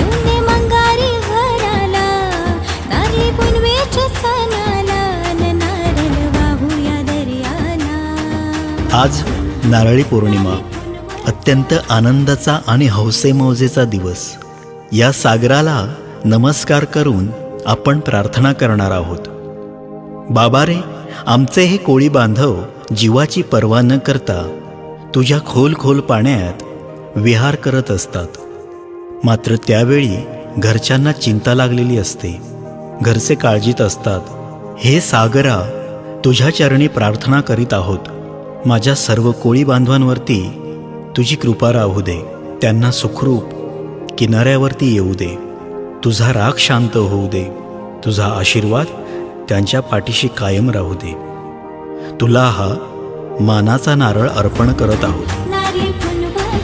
मंगारी घराला नारळी पुनवेच्या सणाला न नारळ वाहूया दर्याला. आज नारळी पौर्णिमा अत्यंत आनंदाचा आणि हौसेमौजेचा दिवस. या सागराला नमस्कार करून आपण प्रार्थना करणार आहोत. बाबा रे आमचे हे कोळी बांधव जीवाची पर्वा न करता तुझ्या खोल खोल पाण्यात विहार करत असतात. मात्र त्यावेळी घरच्यांना चिंता लागलेली असते. घरचे काळजीत असतात. हे सागरा तुझ्या चरणी प्रार्थना करीत आहोत. माझ्या सर्व कोळी बांधवांवरती तुझी कृपा राहू दे. त्यांना सुखरूप किनाऱ्यावरती येऊ दे. तुझा राग शांत होऊ दे. तुझा आशीर्वाद त्यांच्या पाठीशी कायम राहू दे. तुला हा मानाचा नारळ अर्पण करत आहोत.